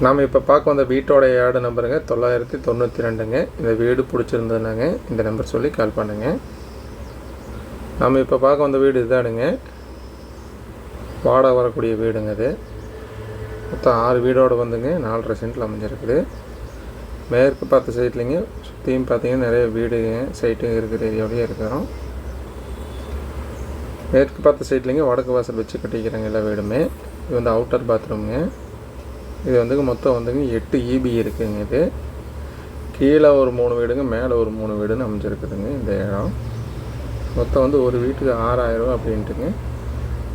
நாம் இப்போ பார்க்க வந்த வீட்டோட ஏடு நம்பருங்க தொள்ளாயிரத்தி தொண்ணூற்றி ரெண்டுங்க. இந்த வீடு பிடிச்சிருந்ததுனாங்க. இந்த நம்பர் சொல்லி கால் பண்ணுங்க. நாம் இப்போ பார்க்க வந்த வீடு இதானுங்க. வாடகை வரக்கூடிய வீடுங்க அது. மொத்தம் ஆறு வீடோடு வந்துங்க. நாலரை சென்ட்டில் அமைஞ்சிருக்குது. மேற்கு பார்த்த சைட்லிங்க சுற்றியும் பார்த்தீங்கன்னா நிறைய வீடுங்க சைட்டு இருக்கிற ஏரியாவிலேயே இருக்கிறோம். மேற்கு பார்த்த சைட்லிங்க வடக்கு வாசல் வச்சு கட்டிக்கிறாங்க எல்லா வீடுமே. இது வந்து அவுட்டர் பாத்ரூமுங்க இது வந்துங்க மொத்தம் வந்துங்க எட்டு இபி இருக்குங்க இது. கீழே ஒரு மூணு வீடுங்க மேலே ஒரு மூணு வீடுன்னு அமைஞ்சிருக்குதுங்க இந்த இடம். மொத்தம் வந்து ஒரு வீட்டுக்கு ஆறாயிரரூவா அப்படின்ட்டுங்க.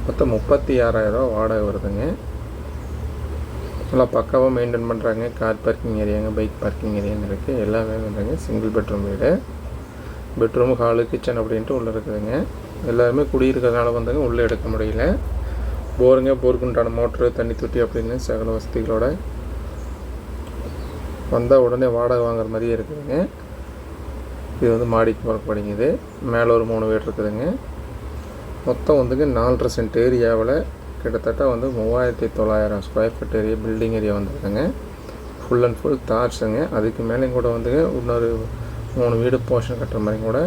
மொத்தம் முப்பத்தி ஆறாயிரரூவா வாடகை வருதுங்க. நல்லா பக்காவாக மெயின்டைன் பண்ணுறாங்க கார் பார்க்கிங் ஏரியாங்க பைக் பார்க்கிங் ஏரியான்னு இருக்குது எல்லாமே வந்துங்க சிங்கிள் பெட்ரூம் வீடு. பெட்ரூம் ஹாலு கிச்சன் அப்படின்ட்டு உள்ளே இருக்குதுங்க. எல்லாருமே குடியிருக்கிறதுனால வந்துங்க உள்ளே எடுக்க முடியல. போருங்க போருக்குண்டான மோட்ரு தண்ணி தொட்டி அப்படின்னு சகல வசதிகளோட வந்தால் உடனே வாடகை வாங்குற மாதிரியே இருக்குதுங்க. இது வந்து மாடிக்கு போகிறப்படுங்குது மேலே ஒரு மூணு வீடு இருக்குதுங்க. மொத்தம் வந்துங்க நாலரை சென்ட் ஏரியாவில் கிட்டத்தட்ட வந்து மூவாயிரத்தி தொள்ளாயிரம் square feet area building area வந்துருக்குங்க full and full தார்ஸுங்க அதுக்கு மேலேயும் கூட வந்துங்க இன்னொரு மூணு வீடு போர்ஷன் கட்டுற மாதிரி கூட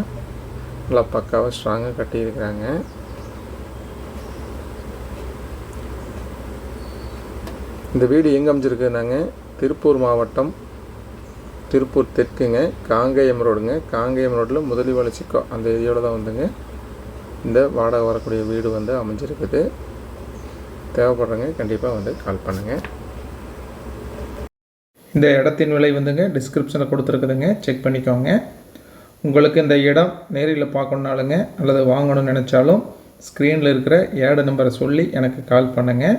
நல்லா பக்காவாக ஸ்ட்ராங்காக கட்டியிருக்கிறாங்க. இந்த வீடு எங்கே அமைஞ்சிருக்குனாங்க திருப்பூர் மாவட்டம் திருப்பூர் தெற்குங்க. காங்கேயம் ரோடுங்க. காங்கேயம் ரோட்டில் முதலி வளர்ச்சிக்கோ அந்த ஏரியாவில் தான் வந்துங்க. இந்த வாடகை வரக்கூடிய வீடு வந்து அமைஞ்சிருக்குது. தேவைப்படுறவங்க கண்டிப்பாக வந்து கால் பண்ணுங்கள் இந்த இடத்தின் விலை வந்துங்க டிஸ்கிரிப்ஷனில் கொடுத்துருக்குதுங்க. செக் பண்ணிக்கோங்க. உங்களுக்கு இந்த இடம் நேரில் பார்க்கணுனாலுங்க அல்லது வாங்கணும்னு நினச்சாலும் ஸ்க்ரீனில் இருக்கிற ஏடு நம்பரை சொல்லி எனக்கு கால் பண்ணுங்கள்